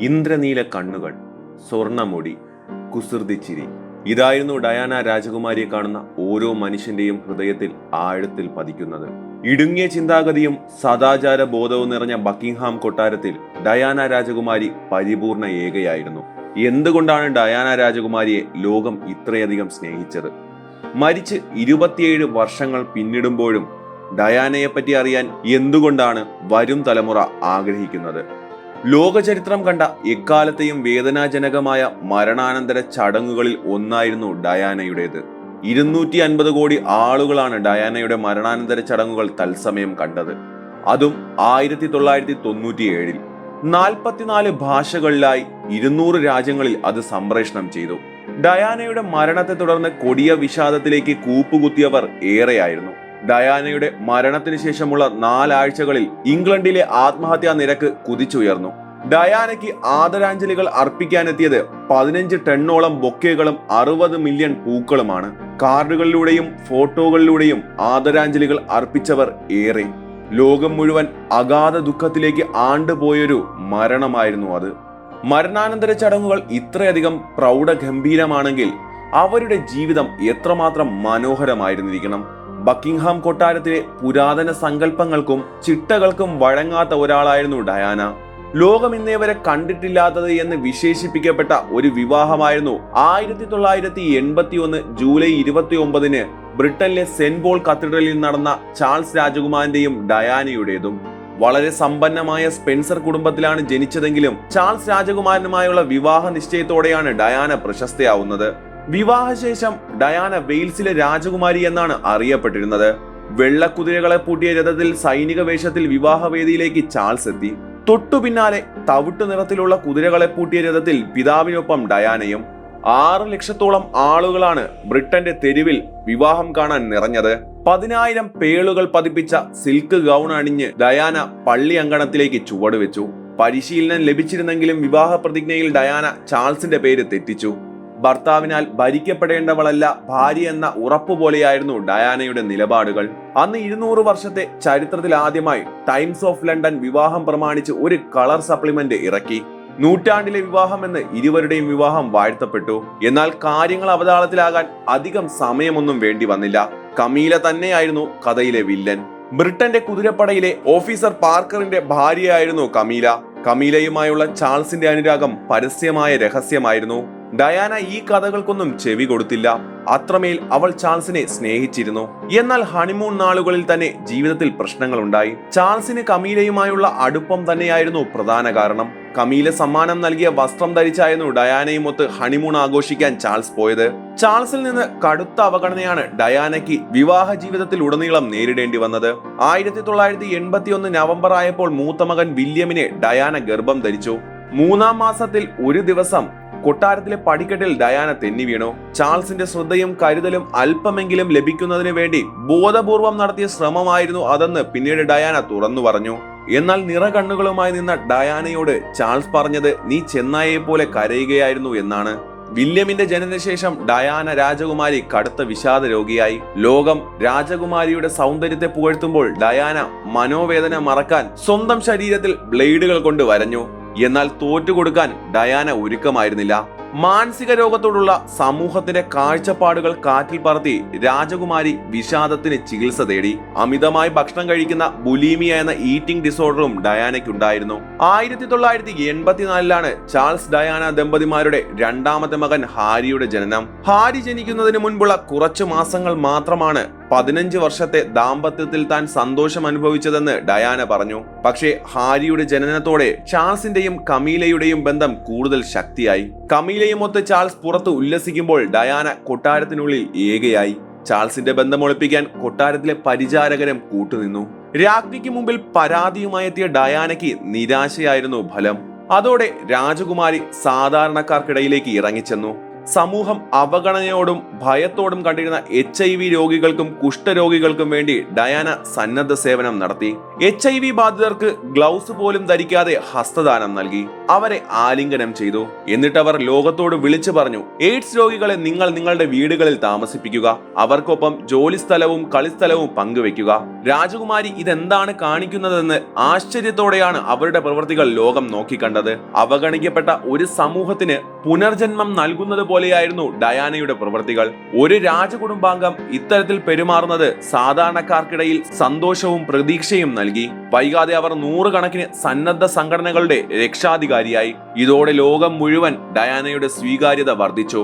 ഇന്ദ്രനീല കണ്ണുകൾ സ്വർണമുടി കുസൃതിച്ചിരി ഇതായിരുന്നു ഡയാന രാജകുമാരിയെ കാണുന്ന ഓരോ മനുഷ്യന്റെയും ഹൃദയത്തിൽ ആഴത്തിൽ പതിക്കുന്നത്. ഇടുങ്ങിയ ചിന്താഗതിയും സദാചാര ബോധവും നിറഞ്ഞ ബക്കിംഗ്ഹാം കൊട്ടാരത്തിൽ ഡയാന രാജകുമാരി പരിപൂർണ ഏകയായിരുന്നു. എന്തുകൊണ്ടാണ് ഡയാന രാജകുമാരിയെ ലോകം ഇത്രയധികം സ്നേഹിച്ചത്? മരിച്ച് ഇരുപത്തിയേഴ് വർഷങ്ങൾ പിന്നിടുമ്പോഴും ഡയാനയെപ്പറ്റി അറിയാൻ എന്തുകൊണ്ടാണ് വരും തലമുറ ആഗ്രഹിക്കുന്നത്? ലോകചരിത്രം കണ്ട എക്കാലത്തെയും വേദനാജനകമായ മരണാനന്തര ചടങ്ങുകളിൽ ഒന്നായിരുന്നു ഡയാനയുടേത്. ഇരുന്നൂറ്റി അൻപത് കോടി ആളുകളാണ് ഡയാനയുടെ മരണാനന്തര ചടങ്ങുകൾ തത്സമയം കണ്ടത്. അതും ആയിരത്തി തൊള്ളായിരത്തി തൊണ്ണൂറ്റിയേഴിൽ. നാൽപ്പത്തിനാല് ഭാഷകളിലായി ഇരുന്നൂറ് രാജ്യങ്ങളിൽ അത് സംപ്രേഷണം ചെയ്തു. ഡയാനയുടെ മരണത്തെ തുടർന്ന് കൊടിയ വിഷാദത്തിലേക്ക് കൂപ്പുകുത്തിയവർ ഏറെയായിരുന്നു. ഡയാനയുടെ മരണത്തിന് ശേഷമുള്ള നാലാഴ്ചകളിൽ ഇംഗ്ലണ്ടിലെ ആത്മഹത്യാ നിരക്ക് കുതിച്ചുയർന്നു. ഡയാനയ്ക്ക് ആദരാഞ്ജലികൾ അർപ്പിക്കാനെത്തിയത് പതിനഞ്ച് ടണ്ണോളം ബൊക്കേകളും അറുപത് മില്യൺ പൂക്കളുമാണ്. കാർഡുകളിലൂടെയും ഫോട്ടോകളിലൂടെയും ആദരാഞ്ജലികൾ അർപ്പിച്ചവർ ഏറെ. ലോകം മുഴുവൻ അഗാധ ദുഃഖത്തിലേക്ക് ആണ്ടുപോയൊരു മരണമായിരുന്നു അത്. മരണാനന്തര ചടങ്ങുകൾ ഇത്രയധികം പ്രൗഢഗംഭീരമാണെങ്കിൽ അവരുടെ ജീവിതം എത്രമാത്രം മനോഹരമായിരുന്നിരിക്കണം. ബക്കിംഗ്ഹാം കൊട്ടാരത്തിലെ പുരാതന സങ്കല്പങ്ങൾക്കും ചിട്ടകൾക്കും വഴങ്ങാത്ത ഒരാളായിരുന്നു ഡയാന. ലോകം ഇന്നേ വരെ കണ്ടിട്ടില്ലാത്തത് എന്ന് വിശേഷിപ്പിക്കപ്പെട്ട ഒരു വിവാഹമായിരുന്നു ആയിരത്തി തൊള്ളായിരത്തി എൺപത്തി ഒന്ന് ജൂലൈ ഇരുപത്തി ഒമ്പതിന് ബ്രിട്ടനിലെ സെന്റ് പോൾ കത്തീഡ്രലിൽ നടന്ന ചാൾസ് രാജകുമാരന്റെയും ഡയാനയുടേതും. വളരെ സമ്പന്നമായ സ്പെൻസർ കുടുംബത്തിലാണ് ജനിച്ചതെങ്കിലും ചാൾസ് രാജകുമാരനുമായുള്ള വിവാഹ നിശ്ചയത്തോടെയാണ് ഡയാന പ്രശസ്തയാവുന്നത്. വിവാഹശേഷം ഡയാന വെയിൽസിലെ രാജകുമാരി എന്നാണ് അറിയപ്പെട്ടിരുന്നത്. വെള്ളക്കുതിരകളെ പൂട്ടിയ രഥത്തിൽ സൈനിക വേഷത്തിൽ വിവാഹവേദിയിലേക്ക് ചാൾസ് എത്തി. തൊട്ടു പിന്നാലെ തവിട്ടു നിറത്തിലുള്ള കുതിരകളെ പൂട്ടിയ രഥത്തിൽ പിതാവിനൊപ്പം ഡയാനയും ആറ് ലക്ഷത്തോളം ആളുകളാണ് ബ്രിട്ടന്റെ തെരുവിൽ വിവാഹം കാണാൻ നിറഞ്ഞത്. പതിനായിരം പേളുകൾ പതിപ്പിച്ച സിൽക്ക് ഗൗൺ അണിഞ്ഞ് ഡയാന പള്ളി അങ്കണത്തിലേക്ക് ചുവടുവെച്ചു. പരിശീലനം ലഭിച്ചിരുന്നെങ്കിലും വിവാഹ പ്രതിജ്ഞയിൽ ഡയാന ചാൾസിന്റെ പേര് തെറ്റിച്ചു. ഭർത്താവിനാൽ ഭരിക്കപ്പെടേണ്ടവളല്ല ഭാര്യ എന്ന ഉറപ്പ് പോലെയായിരുന്നു ഡയാനയുടെ നിലപാടുകൾ. അന്ന് ഇരുന്നൂറ് വർഷത്തെ ചരിത്രത്തിൽ ആദ്യമായി ടൈംസ് ഓഫ് ലണ്ടൻ വിവാഹം പ്രമാണിച്ച് ഒരു കളർ സപ്ലിമെന്റ് ഇറക്കി. നൂറ്റാണ്ടിലെ വിവാഹം എന്ന് ഇരുവരുടെയും വിവാഹം വാഴ്ത്തപ്പെട്ടു. എന്നാൽ കാര്യങ്ങൾ അവതാളത്തിലാകാൻ അധികം സമയമൊന്നും വേണ്ടി വന്നില്ല. കമീല തന്നെയായിരുന്നു കഥയിലെ വില്ലൻ. ബ്രിട്ടന്റെ കുതിരപ്പടയിലെ ഓഫീസർ പാർക്കറിന്റെ ഭാര്യയായിരുന്നു കമീല. കമീലയുമായുള്ള ചാൾസിന്റെ അനുരാഗം പരസ്യമായ രഹസ്യമായിരുന്നു. ഡയാന ഈ കഥകൾക്കൊന്നും ചെവി കൊടുത്തില്ല. അത്രമേൽ അവൾ ചാൾസിനെ സ്നേഹിച്ചിരുന്നു. എന്നാൽ ഹണിമൂൺ നാളുകളിൽ തന്നെ ജീവിതത്തിൽ പ്രശ്നങ്ങളുണ്ടായി. ചാൾസിന് കമീലയുമായുള്ള അടുപ്പം തന്നെയായിരുന്നു പ്രധാന കാരണം. കമീല സമ്മാനം നൽകിയ വസ്ത്രം ധരിച്ചായിരുന്നു ഡയാനയുമൊത്ത് ഹണിമൂൺ ആഘോഷിക്കാൻ ചാൾസ് പോയത്. ചാൾസിൽ നിന്ന് കടുത്ത അവഗണനയാണ് ഡയാനയ്ക്ക് വിവാഹ ജീവിതത്തിൽ ഉടനീളം നേരിടേണ്ടി വന്നത്. ആയിരത്തി തൊള്ളായിരത്തി എൺപത്തി ഒന്ന് നവംബർ ആയപ്പോൾ മൂത്ത മകൻ വില്യമിനെ ഡയാന ഗർഭം ധരിച്ചു. മൂന്നാം മാസത്തിൽ ഒരു ദിവസം കൊട്ടാരത്തിലെ പടിക്കെട്ടിൽ ഡയാന തെന്നി വീണു. ചാൾസിന്റെ ശ്രദ്ധയും കരുതലും അല്പമെങ്കിലും ലഭിക്കുന്നതിന് വേണ്ടി ബോധപൂർവം നടത്തിയ ശ്രമമായിരുന്നു അതെന്ന് പിന്നീട് ഡയാന തുറന്നു പറഞ്ഞു. എന്നാൽ നിറകണ്ണുകളുമായി നിന്ന ഡയാനയോട് ചാൾസ് പറഞ്ഞത് നീ ചെന്നായെ പോലെ കരയുകയായിരുന്നു എന്നാണ്. വില്യമിന്റെ ജനനശേഷം ഡയാന രാജകുമാരി കടുത്ത വിഷാദ രോഗിയായി. ലോകം രാജകുമാരിയുടെ സൗന്ദര്യത്തെ പുകഴ്ത്തുമ്പോൾ ഡയാന മനോവേദന മറക്കാൻ സ്വന്തം ശരീരത്തിൽ ബ്ലേഡുകൾ കൊണ്ട് വരഞ്ഞു. എന്നാൽ തോറ്റുകൊടുക്കാൻ ഡയാന ഒരുക്കമായിരുന്നില്ല. മാനസിക രോഗത്തോടുള്ള സമൂഹത്തിന്റെ കാഴ്ചപ്പാടുകൾ കാറ്റിൽ പറത്തി രാജകുമാരി വിഷാദത്തിന് ചികിത്സ തേടി. അമിതമായി ഭക്ഷണം കഴിക്കുന്ന ബുലീമിയ എന്ന ഈറ്റിംഗ് ഡിസോർഡറും ഡയാനയ്ക്കുണ്ടായിരുന്നു. ആയിരത്തി തൊള്ളായിരത്തി എൺപത്തിനാലിലാണ് ചാൾസ് ഡയാന ദമ്പതിമാരുടെ രണ്ടാമത്തെ മകൻ ഹാരിയുടെ ജനനം. ഹാരി ജനിക്കുന്നതിന് മുൻപുള്ള കുറച്ചു മാസങ്ങൾ മാത്രമാണ് പതിനഞ്ച് വർഷത്തെ ദാമ്പത്യത്തിൽ താൻ സന്തോഷം അനുഭവിച്ചതെന്ന് ഡയാന പറഞ്ഞു. പക്ഷേ ഹാരിയുടെ ജനനത്തോടെ ചാൾസിന്റെയും കമീലയുടെയും ബന്ധം കൂടുതൽ ശക്തിയായി. കമീലയുമൊത്ത് ചാൾസ് പുറത്ത് ഉല്ലസിക്കുമ്പോൾ ഡയാന കൊട്ടാരത്തിനുള്ളിൽ ഏകയായി. ചാൾസിന്റെ ബന്ധം ഒളിപ്പിക്കാൻ കൊട്ടാരത്തിലെ പരിചാരകരും കൂട്ടുനിന്നു. രാജ്ഞിക്ക് മുമ്പിൽ പരാതിയുമായി എത്തിയ ഡയാനയ്ക്ക് നിരാശയായിരുന്നു ഫലം. അതോടെ രാജകുമാരി സാധാരണക്കാർക്കിടയിലേക്ക് ഇറങ്ങിച്ചെന്നു. സമൂഹം അവഗണനയോടും ഭയത്തോടും കണ്ടിരുന്ന എച്ച് ഐ വി രോഗികൾക്കും കുഷ്ഠരോഗികൾക്കും വേണ്ടി ഡയാന സന്നദ്ധ സേവനം നടത്തി. എച്ച് ഐ വി ബാധിതർക്ക് ഗ്ലൗസ് പോലും ധരിക്കാതെ ഹസ്തദാനം നൽകി. അവരെ ആലിംഗനം ചെയ്തു. എന്നിട്ട് അവർ ലോകത്തോട് വിളിച്ചു പറഞ്ഞു എയ്ഡ്സ് രോഗികളെ നിങ്ങൾ നിങ്ങളുടെ വീടുകളിൽ താമസിപ്പിക്കുക. അവർക്കൊപ്പം ജോലി സ്ഥലവും കളിസ്ഥലവും പങ്കുവെക്കുക. രാജകുമാരി ഇതെന്താണ് കാണിക്കുന്നതെന്ന് ആശ്ചര്യത്തോടെയാണ് അവരുടെ പ്രവൃത്തികൾ ലോകം നോക്കിക്കണ്ടത്. അവഗണിക്കപ്പെട്ട ഒരു സമൂഹത്തിന് പുനർജന്മം നൽകുന്നത് പോലെയായിരുന്നു ഡയാനയുടെ പ്രവൃത്തികൾ ഒരു രാജകുടുംബാംഗം ഇത്തരത്തിൽ പെരുമാറുന്നത് സാധാരണക്കാർക്കിടയിൽ സന്തോഷവും പ്രതീക്ഷയും നൽകി. വൈകാതെ അവർ നൂറുകണക്കിന് സന്നദ്ധ സംഘടനകളുടെ രക്ഷാധികാരിയായി. ഇതോടെ ലോകം മുഴുവൻ ഡയാനയുടെ സ്വീകാര്യത വർദ്ധിച്ചു.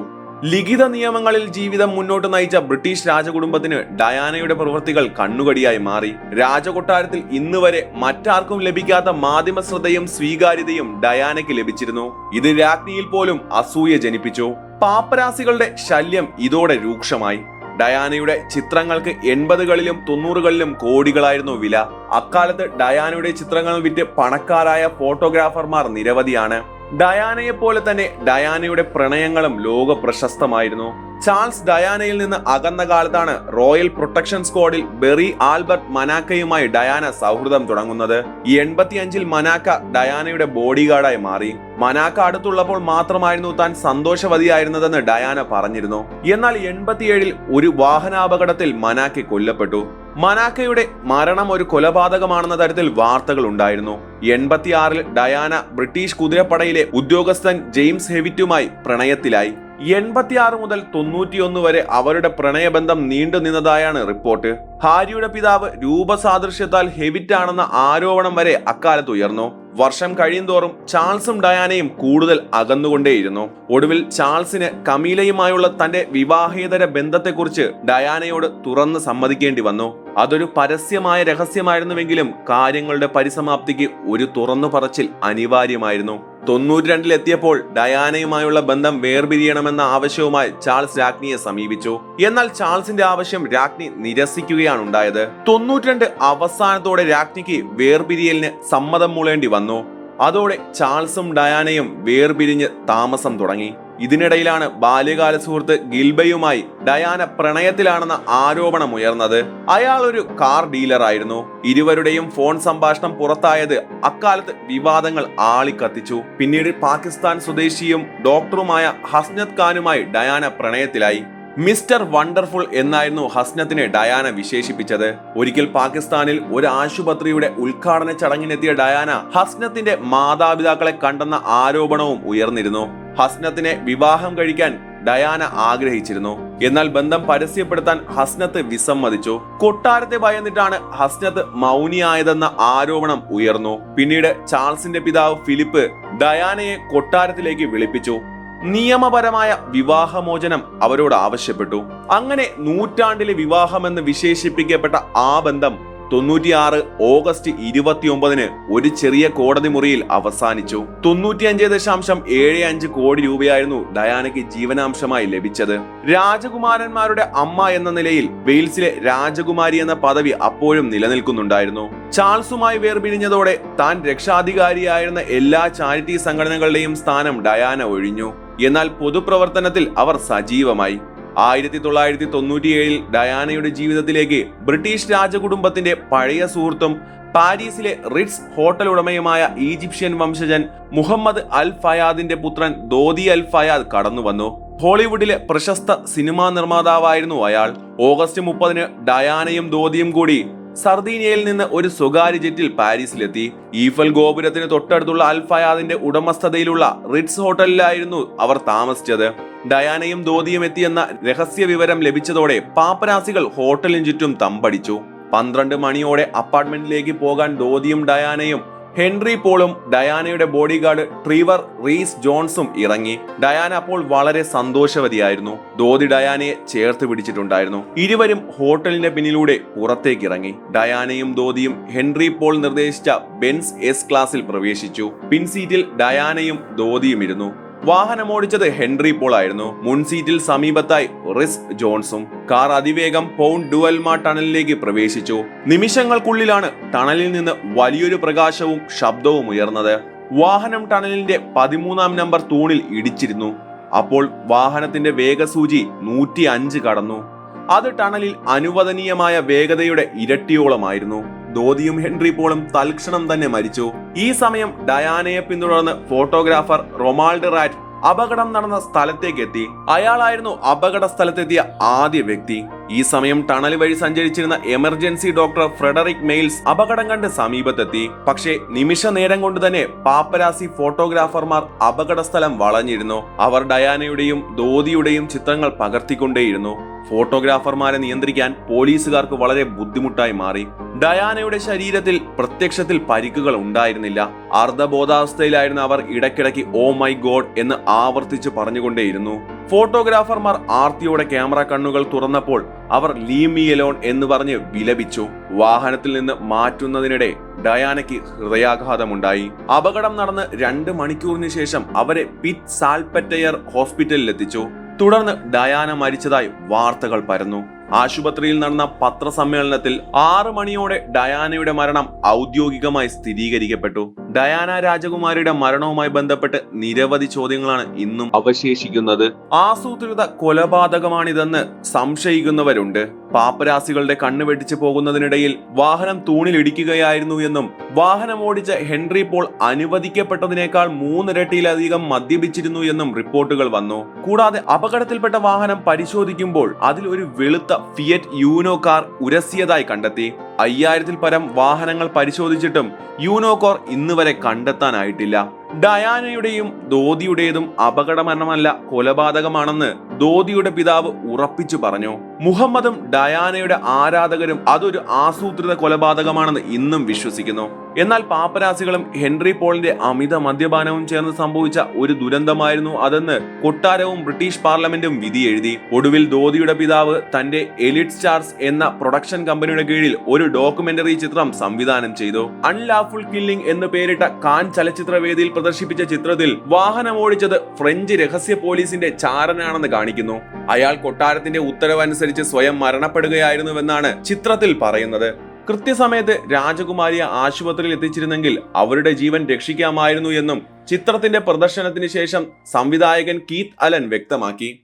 ലിഖിത നിയമങ്ങളിൽ ജീവിതം മുന്നോട്ട് നയിച്ച ബ്രിട്ടീഷ് രാജകുടുംബത്തിന് ഡയാനയുടെ പ്രവൃത്തികൾ കണ്ണുകടിയായി മാറി. രാജകൊട്ടാരത്തിൽ ഇന്ന് വരെ മറ്റാർക്കും ലഭിക്കാത്ത മാധ്യമ ശ്രദ്ധയും സ്വീകാര്യതയും ഡയാനയ്ക്ക് ലഭിച്ചിരുന്നു. ഇത് രാജ്ഞിയിൽ പോലും അസൂയ ജനിപ്പിച്ചു. പാപ്പരാസികളുടെ ശല്യം ഇതോടെ രൂക്ഷമായി. ഡയാനയുടെ ചിത്രങ്ങൾക്ക് എൺപതുകളിലും തൊണ്ണൂറുകളിലും കോടികളായിരുന്നു വില. അക്കാലത്ത് ഡയാനയുടെ ചിത്രങ്ങൾ വിറ്റ് പണക്കാരായ ഫോട്ടോഗ്രാഫർമാർ നിരവധിയാണ്. ഡയാനയെ പോലെ തന്നെ ഡയാനയുടെ പ്രണയങ്ങളും ലോക പ്രശസ്തമായിരുന്നു ചാൾസ് ഡയാനയിൽ നിന്ന് അകന്ന കാലത്താണ് റോയൽ പ്രൊട്ടക്ഷൻ സ്ക്വാഡിൽ ബെറി ആൽബർട്ട് മനാക്കയുമായി ഡയാന സൗഹൃദം തുടങ്ങുന്നത്. എൺപത്തിയഞ്ചിൽ മനാക്ക ഡയാനയുടെ ബോഡി ഗാർഡായി മാറി. മനാക്ക അടുത്തുള്ളപ്പോൾ മാത്രമായിരുന്നു താൻ സന്തോഷവതിയായിരുന്നതെന്ന് ഡയാന പറഞ്ഞിരുന്നു. എന്നാൽ എൺപത്തിയേഴിൽ ഒരു വാഹനാപകടത്തിൽ മനാക്കെ കൊല്ലപ്പെട്ടു. മനാക്കയുടെ മരണം ഒരു കൊലപാതകമാണെന്ന തരത്തിൽ വാർത്തകൾ ഉണ്ടായിരുന്നു. എൺപത്തിയാറിൽ ഡയാന ബ്രിട്ടീഷ് കുതിരപ്പടയിലെ ഉദ്യോഗസ്ഥൻ ജെയിംസ് ഹെവിറ്റുമായി പ്രണയത്തിലായി. എൺപത്തിയാറ് മുതൽ തൊണ്ണൂറ്റിയൊന്ന് വരെ അവരുടെ പ്രണയബന്ധം നീണ്ടു നിന്നതായാണ് റിപ്പോർട്ട്. ഹാരിയുടെ പിതാവ് രൂപസാദൃശ്യത്താൽ ഹെവിറ്റാണെന്ന ആരോപണം വരെ അക്കാലത്ത് ഉയർന്നു. വർഷം കഴിയുന്തോറും ചാൾസും ഡയാനയും കൂടുതൽ അകന്നുകൊണ്ടേയിരുന്നു. ഒടുവിൽ ചാൾസിന് കമീലയുമായുള്ള തന്റെ വിവാഹേതര ബന്ധത്തെക്കുറിച്ച് ഡയാനയോട് തുറന്ന് സമ്മതിക്കേണ്ടി വന്നു. അതൊരു പരസ്യമായ രഹസ്യമായിരുന്നുവെങ്കിലും കാര്യങ്ങളുടെ പരിസമാപ്തിക്ക് ഒരു തുറന്നു പറച്ചിൽ അനിവാര്യമായിരുന്നു. തൊണ്ണൂറ്റി രണ്ടിലെത്തിയപ്പോൾ ഡയാനയുമായുള്ള ബന്ധം വേർപിരിയണമെന്ന ആവശ്യവുമായി ചാൾസ് രാജ്ഞിയെ സമീപിച്ചു. എന്നാൽ ചാൾസിന്റെ ആവശ്യം രാജ്ഞി നിരസിക്കുകയാണ് ഉണ്ടായത്. തൊണ്ണൂറ്റിരണ്ട് അവസാനത്തോടെ രാജ്ഞിക്ക് വേർപിരിയലിന് സമ്മതം മൂളേണ്ടി വന്നു. അതോടെ ചാൾസും ഡയാനയും വേർപിരിഞ്ഞ് താമസം തുടങ്ങി. ഇതിനിടയിലാണ് ബാല്യകാല സുഹൃത്ത് ഗിൽബയുമായി ഡയാന പ്രണയത്തിലാണെന്ന ആരോപണം ഉയർന്നത്. അയാൾ ഒരു കാർ ഡീലറായിരുന്നു. ഇരുവരുടെയും ഫോൺ സംഭാഷണം പുറത്തായത് അക്കാലത്ത് വിവാദങ്ങൾ ആളിക്കത്തിച്ചു. പിന്നീട് പാകിസ്ഥാൻ സ്വദേശിയും ഡോക്ടറുമായ ഹസ്നത് ഖാനുമായി ഡയാന പ്രണയത്തിലായി. മിസ്റ്റർ വണ്ടർഫുൾ എന്നായിരുന്നു ഹസ്നത്തിനെ ഡയാന വിശേഷിപ്പിച്ചത്. ഒരിക്കൽ പാകിസ്ഥാനിൽ ഒരു ആശുപത്രിയുടെ ഉദ്ഘാടന ചടങ്ങിനെത്തിയ ഡയാന ഹസ്നത്തിന്റെ മാതാപിതാക്കളെ കണ്ടെന്ന ആരോപണവും ഉയർന്നിരുന്നു. ഹസ്നത്തിനെ വിവാഹം കഴിക്കാൻ ഡയാന ആഗ്രഹിച്ചിരുന്നു. എന്നാൽ ബന്ധം പരസ്യപ്പെടുത്താൻ ഹസ്നത്ത് വിസമ്മതിച്ചു. കൊട്ടാരത്തെ ഭയന്നിട്ടാണ് ഹസ്നത്ത് മൗനിയായതെന്ന ആരോപണം ഉയർന്നു. പിന്നീട് ചാൾസിന്റെ പിതാവ് ഫിലിപ്പ് ഡയാനയെ കൊട്ടാരത്തിലേക്ക് വിളിപ്പിച്ചു. നിയമപരമായ വിവാഹമോചനം അവരോട് ആവശ്യപ്പെട്ടു. അങ്ങനെ നൂറ്റാണ്ടിലെ വിവാഹമെന്ന് വിശേഷിപ്പിക്കപ്പെട്ട ആ ബന്ധം തൊണ്ണൂറ്റിയാറ് ഓഗസ്റ്റ് ഇരുപത്തിയൊമ്പതിന് ഒരു ചെറിയ കോടതി മുറിയിൽ അവസാനിച്ചു. തൊണ്ണൂറ്റിയഞ്ച് ദശാംശം ഏഴ് അഞ്ച് കോടി രൂപയായിരുന്നു ഡയാനയ്ക്ക് ജീവനാംശമായി ലഭിച്ചത്. രാജകുമാരന്മാരുടെ അമ്മ എന്ന നിലയിൽ വെയിൽസിലെ രാജകുമാരി എന്ന പദവി അപ്പോഴും നിലനിൽക്കുന്നുണ്ടായിരുന്നു. ചാൾസുമായി വേർപിരിഞ്ഞതോടെ താൻ രക്ഷാധികാരിയായിരുന്ന എല്ലാ ചാരിറ്റി സംഘടനകളുടെയും സ്ഥാനം ഡയാന ഒഴിഞ്ഞു. എന്നാൽ പൊതുപ്രവർത്തനത്തിൽ അവർ സജീവമായി. ആയിരത്തി തൊള്ളായിരത്തി തൊണ്ണൂറ്റിയേഴിൽ ഡയാനയുടെ ജീവിതത്തിലേക്ക് ബ്രിട്ടീഷ് രാജകുടുംബത്തിന്റെ പഴയ സുഹൃത്തും പാരീസിലെ റിറ്റ്സ് ഹോട്ടൽ ഉടമയുമായ ഈജിപ്ഷ്യൻ വംശജൻ മുഹമ്മദ് അൽ ഫയാദിന്റെ പുത്രൻ ദോദി അൽ ഫയാദ് കടന്നു വന്നു ഹോളിവുഡിലെ പ്രശസ്ത സിനിമാ നിർമ്മാതാവായിരുന്നു അയാൾ. ഓഗസ്റ്റ് മുപ്പതിന് ഡയാനയും ദോദിയും കൂടി സർദീനിയയിൽ നിന്ന് ഒരു സ്വകാര്യ ജെറ്റിൽ പാരീസിലെത്തി. ഈഫൽ ഗോപുരത്തിന് തൊട്ടടുത്തുള്ള അൽഫയാദിന്റെ ഉടമസ്ഥതയിലുള്ള റിറ്റ്സ് ഹോട്ടലിലായിരുന്നു അവർ താമസിച്ചത്. ഡയാനയും ദോതിയും എത്തിയെന്ന രഹസ്യ വിവരം ലഭിച്ചതോടെ പാപ്പരാസികൾ ഹോട്ടലിന് ചുറ്റും തമ്പടിച്ചു. പന്ത്രണ്ട് മണിയോടെ അപ്പാർട്ട്മെന്റിലേക്ക് പോകാൻ ദോതിയും ഡയാനയും ഹെൻറി പോളും ഡയാനയുടെ ബോഡിഗാർഡ് ട്രീവർ റീസ് ജോൺസും ഇറങ്ങി. ഡയാന അപ്പോൾ വളരെ സന്തോഷവതിയായിരുന്നു. ദോതി ഡയാനയെ ചേർത്ത് പിടിച്ചിട്ടുണ്ടായിരുന്നു. ഇരുവരും ഹോട്ടലിന്റെ പിന്നിലൂടെ പുറത്തേക്ക് ഇറങ്ങി ഡയാനയും ദോതിയും ഹെൻറി പോൾ നിർദ്ദേശിച്ച ബെൻസ് എസ് ക്ലാസ്സിൽ പ്രവേശിച്ചു. പിൻസീറ്റിൽ ഡയാനയും ദോതിയും ഇരുന്നു. വാഹനമോടിച്ചത് ഹെൻറി പോൾ ആയിരുന്നു. മുൻസീറ്റിൽ സമീപത്തായി റിസ് ജോൺസും. കാർ അതിവേഗം പൗണ്ട് ഡുവൽമ ടണലിലേക്ക് പ്രവേശിച്ചു. നിമിഷങ്ങൾക്കുള്ളിലാണ് ടണലിൽ നിന്ന് വലിയൊരു പ്രകാശവും ശബ്ദവും ഉയർന്നത്. വാഹനം ടണലിന്റെ പതിമൂന്നാം നമ്പർ തൂണിൽ ഇടിച്ചിരുന്നു. അപ്പോൾ വാഹനത്തിന്റെ വേഗസൂചി നൂറ്റി അഞ്ച് കടന്നു. അത് ടണലിൽ അനുവദനീയമായ വേഗതയുടെ ഇരട്ടിയോളമായിരുന്നു. ദോതിയും ഹെൻറി പോളും തൽക്ഷണം തന്നെ മരിച്ചു. ഈ സമയം ഡയാനയെ പിന്തുടർന്ന് ഫോട്ടോഗ്രാഫർ റൊമാൾഡ് റാറ്റ് അപകടം നടന്ന സ്ഥലത്തേക്ക് എത്തി. അയാളായിരുന്നു അപകട സ്ഥലത്തെത്തിയ ആദ്യ വ്യക്തി. ഈ സമയം ടണൽ വഴി സഞ്ചരിച്ചിരുന്ന എമർജൻസി ഡോക്ടർ ഫ്രെഡറിക് മെയിൽസ് അപകടം കണ്ട് സമീപത്തെത്തി. പക്ഷേ നിമിഷ നേരം കൊണ്ട് തന്നെ പാപ്പരാസി ഫോട്ടോഗ്രാഫർമാർ അപകട സ്ഥലം വളഞ്ഞിരുന്നു. അവർ ഡയാനയുടെയും ദോതിയുടെയും ചിത്രങ്ങൾ പകർത്തിക്കൊണ്ടേയിരുന്നു. ഫോട്ടോഗ്രാഫർമാരെ നിയന്ത്രിക്കാൻ പോലീസുകാർക്ക് വളരെ ബുദ്ധിമുട്ടായി മാറി. ഡയാനയുടെ ശരീരത്തിൽ പ്രത്യക്ഷത്തിൽ പരിക്കുകൾ ഉണ്ടായിരുന്നില്ല. അർദ്ധബോധാവസ്ഥയിലായിരുന്ന അവർ ഇടയ്ക്കിടയ്ക്ക് ഓ മൈ ഗോഡ് എന്ന് ആവർത്തിച്ച് പറഞ്ഞുകൊണ്ടേയിരുന്നു. ഫോട്ടോഗ്രാഫർമാർ ആർത്തിയോടെ ക്യാമറ കണ്ണുകൾ തുറന്നപ്പോൾ അവർ ലീമി എലോൺ എന്ന് പറഞ്ഞ് വിലപിച്ചു. വാഹനത്തിൽ നിന്ന് മാറ്റുന്നതിനിടെ ഡയാനയ്ക്ക് ഹൃദയാഘാതമുണ്ടായി. അപകടം നടന്ന് രണ്ട് മണിക്കൂറിന് ശേഷം അവരെ പിറ്റ് സാൽപ്പറ്റയർ ഹോസ്പിറ്റലിൽ എത്തിച്ചു തുടർന്ന് ഡയാന മരിച്ചതായി വാർത്തകൾ പരന്നു ആശുപത്രിയിൽ നടന്ന പത്രസമ്മേളനത്തിൽ ആറ് മണിയോടെ ഡയാനയുടെ മരണം ഔദ്യോഗികമായി സ്ഥിരീകരിക്കപ്പെട്ടു. ഡയാന രാജകുമാരിയുടെ മരണവുമായി ബന്ധപ്പെട്ട് നിരവധി ചോദ്യങ്ങളാണ് ഇന്നും അവശേഷിക്കുന്നത്. ആസൂത്രിത കൊലപാതകമാണിതെന്ന് സംശയിക്കുന്നവരുണ്ട്. പാപ്പരാസികളുടെ കണ്ണു വെട്ടിച്ചു പോകുന്നതിനിടയിൽ വാഹനം തൂണിലിടിക്കുകയായിരുന്നു എന്നും വാഹനം ഓടിച്ച ഹെൻറി പോൾ അനുവദിക്കപ്പെട്ടതിനേക്കാൾ മൂന്നിരട്ടിയിലധികം മദ്യപിച്ചിരുന്നു എന്നും റിപ്പോർട്ടുകൾ വന്നു. കൂടാതെ അപകടത്തിൽപ്പെട്ട വാഹനം പരിശോധിക്കുമ്പോൾ അതിൽ ഒരു വെളുത്ത ഫിയറ്റ് യൂനോ കാർ ഉരസിയതായി കണ്ടെത്തി. അയ്യായിരത്തിൽ പരം വാഹനങ്ങൾ പരിശോധിച്ചിട്ടും യൂനോകോർ ഇന്ന് വരെ കണ്ടെത്താനായിട്ടില്ല. ഡയാനയുടെയും ദോതിയുടേതും അപകടമരണമല്ല കൊലപാതകമാണെന്ന് ദോതിയുടെ പിതാവ് ഉറപ്പിച്ചു പറഞ്ഞു. മുഹമ്മദും ഡയാനയുടെ ആരാധകരും അതൊരു ആസൂത്രിത കൊലപാതകമാണെന്ന് ഇന്നും വിശ്വസിക്കുന്നു. എന്നാൽ പാപ്പരാസികളും ഹെൻറി പോളിന്റെ അമിത മദ്യപാനവും ചേർന്ന് സംഭവിച്ച ഒരു ദുരന്തമായിരുന്നു അതെന്ന് കൊട്ടാരവും ബ്രിട്ടീഷ് പാർലമെന്റും വിധി എഴുതി ഒടുവിൽ ദോതിയുടെ പിതാവ് തന്റെ എലിറ്റ് സ്റ്റാർസ് എന്ന പ്രൊഡക്ഷൻ കമ്പനിയുടെ കീഴിൽ ഒരു ഡോക്യുമെന്ററി ചിത്രം സംവിധാനം ചെയ്തു. അൺലാഫുൾ കില്ലിംഗ് എന്ന് പേരിട്ട കാൻ ചലച്ചിത്ര വേദിയിൽ പ്രദർശിപ്പിച്ച ചിത്രത്തിൽ വാഹനം ഓടിച്ചത് ഫ്രഞ്ച് രഹസ്യ പോലീസിന്റെ ചാരനാണെന്ന് കാണിക്കുന്നു. അയാൾ കൊട്ടാരത്തിന്റെ ഉത്തരവനുസരിച്ച് സ്വയം മരണപ്പെടുകയായിരുന്നുവെന്നാണ് ചിത്രത്തിൽ പറയുന്നത്. കൃത്യസമയത്ത് രാജകുമാരിയെ ആശുപത്രിയിൽ എത്തിച്ചിരുന്നെങ്കിൽ അവരുടെ ജീവൻ രക്ഷിക്കാമായിരുന്നു എന്നും ചിത്രത്തിന്റെ പ്രദർശനത്തിന് ശേഷം സംവിധായകൻ കീത്ത് അലൻ വ്യക്തമാക്കി.